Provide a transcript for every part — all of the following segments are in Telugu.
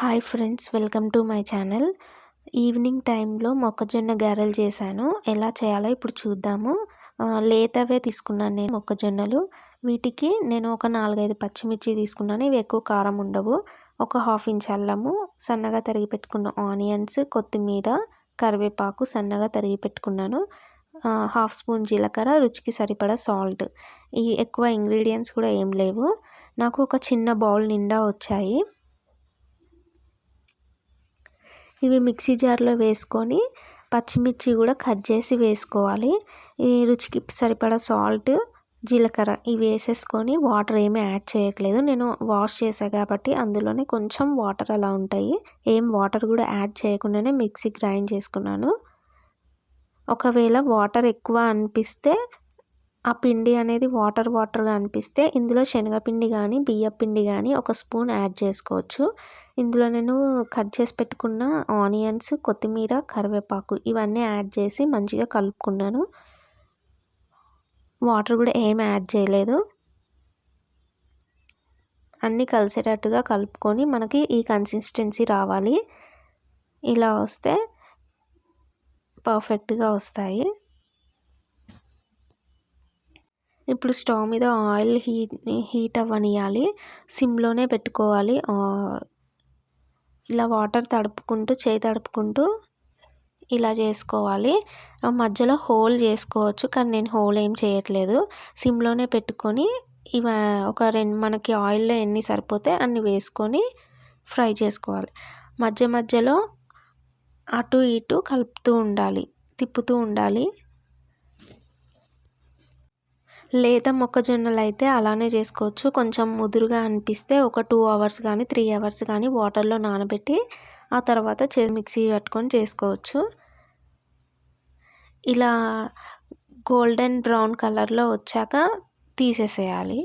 Hi friends welcome to my channel. Evening టైంలో మొక్కజొన్న గారెలు చేశాను. ఎలా చేయాలో ఇప్పుడు చూద్దాము. లేతవే తీసుకున్నాను నేను మొక్కజొన్నలు. వీటికి నేను ఒక నాలుగైదు పచ్చిమిర్చి తీసుకున్నాను. ఇవి ఎక్కువ కారం ఉండవు. ఒక హాఫ్ ఇంచ్ అల్లము సన్నగా తరిగి పెట్టుకున్న ఆనియన్స్ కొత్తిమీర కరివేపాకు సన్నగా తరిగి పెట్టుకున్నాను. హాఫ్ స్పూన్ జీలకర్ర రుచికి సరిపడా సాల్ట్. ఈ ఎక్కువ ఇంగ్రీడియంట్స్ కూడా ఏం లేవు. నాకు ఒక చిన్న బౌల్ నిండా వచ్చాయి. ఇవి మిక్సీ జార్లో వేసుకొని పచ్చిమిర్చి కూడా కట్ చేసి వేసుకోవాలి. ఈ రుచికి సరిపడా సాల్ట్ జీలకర్ర ఇవి వేసేసుకొని వాటర్ ఏమీ యాడ్ చేయట్లేదు. నేను వాష్ చేసాను కాబట్టి అందులోనే కొంచెం వాటర్ అలా ఉంటాయి. ఏం వాటర్ కూడా యాడ్ చేయకుండానే మిక్సీ గ్రైండ్ చేసుకున్నాను. ఒకవేళ వాటర్ ఎక్కువ అనిపిస్తే ఆ పిండి అనేది వాటర్ వాటర్గా అనిపిస్తే ఇందులో శనగపిండి కానీ బియ్యపిండి కానీ ఒక స్పూన్ యాడ్ చేసుకోవచ్చు. ఇందులో నేను కట్ చేసి పెట్టుకున్న ఆనియన్స్ కొత్తిమీర కరివేపాకు ఇవన్నీ యాడ్ చేసి మంచిగా కలుపుకున్నాను. వాటర్ కూడా ఏం యాడ్ చేయలేదు. అన్నీ కలిసేటట్టుగా కలుపుకొని మనకి ఈ కన్సిస్టెన్సీ రావాలి. ఇలా వస్తే పర్ఫెక్ట్గా వస్తాయి. ఇప్పుడు స్టవ్ మీద ఆయిల్ హీట్ హీట్ అవ్వనియాలి సిమ్లోనే పెట్టుకోవాలి. ఇలా వాటర్ తడుపుకుంటూ చేయి తడుపుకుంటూ ఇలా చేసుకోవాలి. మధ్యలో హోల్ చేసుకోవచ్చు కానీ నేను హోల్ ఏం చేయట్లేదు. సిమ్లోనే పెట్టుకొని ఇవ ఒక రెండు మనకి ఆయిల్లో ఎన్ని సరిపోతే అన్ని వేసుకొని ఫ్రై చేసుకోవాలి. మధ్య మధ్యలో అటు ఇటు కలుపుతూ ఉండాలి తిప్పుతూ ఉండాలి. లేత మొక్కజొన్నలు అయితే అలానే చేసుకోవచ్చు. కొంచెం ముదురుగా అనిపిస్తే ఒక టూ అవర్స్ కానీ త్రీ అవర్స్ కానీ వాటర్లో నానబెట్టి ఆ తర్వాత చే మిక్సీ పట్టుకొని చేసుకోవచ్చు. ఇలా గోల్డెన్ బ్రౌన్ కలర్లో వచ్చాక తీసేసేయాలి.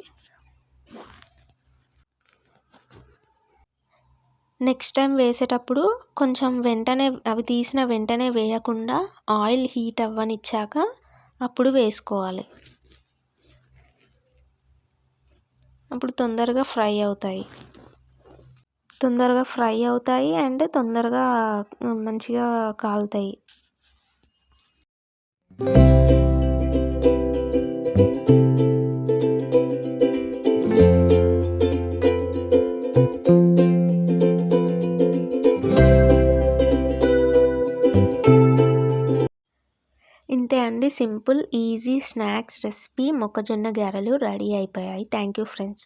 నెక్స్ట్ టైం వేసేటప్పుడు కొంచెం వెంటనే అవి తీసిన వెంటనే వేయకుండా ఆయిల్ హీట్ అవ్వనిచ్చాక అప్పుడు వేసుకోవాలి. అప్పుడు తొందరగా ఫ్రై అవుతాయి. తొందరగా ఫ్రై అవుతాయి అండ్ తొందరగా మంచిగా కాలుతాయి. సింపుల్ ఈజీ స్నాక్స్ రెసిపీ మొక్కజొన్న గారెలు రెడీ అయిపోయాయి. Thank you friends.